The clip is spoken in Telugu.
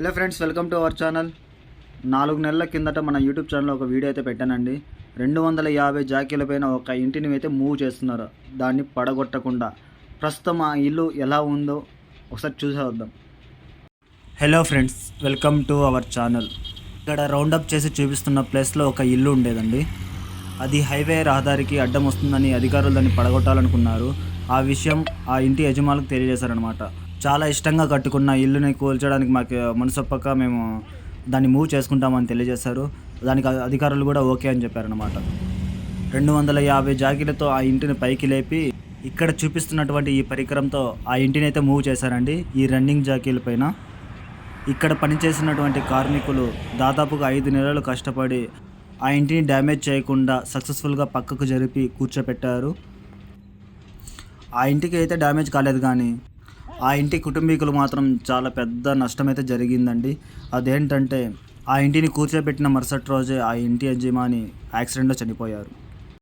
Hello friends welcome to our channel. నాలుగు నెలల కిందట మన యూట్యూబ్ ఛానల్లో ఒక వీడియో అయితే పెట్టానండి. రెండు వందల యాభై జాకీల పైన ఒక ఇంటిని అయితే మూవ్ చేస్తున్నారు. దాన్ని పడగొట్టకుండా. ప్రస్తుతం ఆ ఇల్లు ఎలా ఉందో ఒకసారి చూసేద్దాం hello friends welcome to our channel. ఇక్కడ రౌండప్ చేసి చూపిస్తున్న ప్లేస్లో ఒక ఇల్లు ఉండేదండి. అది హైవే రహదారికి అడ్డం వస్తుందని అధికారులు దాన్ని పడగొట్టాలనుకున్నారు. ఆ విషయం ఆ ఇంటి యజమానులకు తెలియజేశారనమాట చాలా ఇష్టంగా కట్టుకున్న ఇల్లుని కూల్చడానికి మాకు మనసొప్పక మేము దాన్ని మూవ్ చేసుకుంటామని తెలియజేశారు. దానికి అధికారులు కూడా ఓకే అని చెప్పారనమాట రెండు వందల యాభై జాకీలతో ఆ ఇంటిని పైకి లేపి ఇక్కడ చూపిస్తున్నటువంటి ఈ పరికరంతో ఆ ఇంటిని అయితే మూవ్ చేశారండి. ఈ రన్నింగ్ జాకీల పైన. ఇక్కడ పనిచేసినటువంటి కార్మికులు దాదాపుగా ఐదు నెలలు కష్టపడి ఆ ఇంటిని డ్యామేజ్ చేయకుండా సక్సెస్ఫుల్గా పక్కకు జరిపి కూర్చోపెట్టారు. ఆ ఇంటికి అయితే డ్యామేజ్ కాలేదు కానీ ఆ ఇంటి కుటుంబీకులు మాత్రం చాలా పెద్ద నష్టమైతే జరిగిందండి. అదేంటంటే ఆ ఇంటిని కూర్చోబెట్టిన మరుసటి రోజే ఆ ఇంటి యజమాని యాక్సిడెంట్లో చనిపోయారు.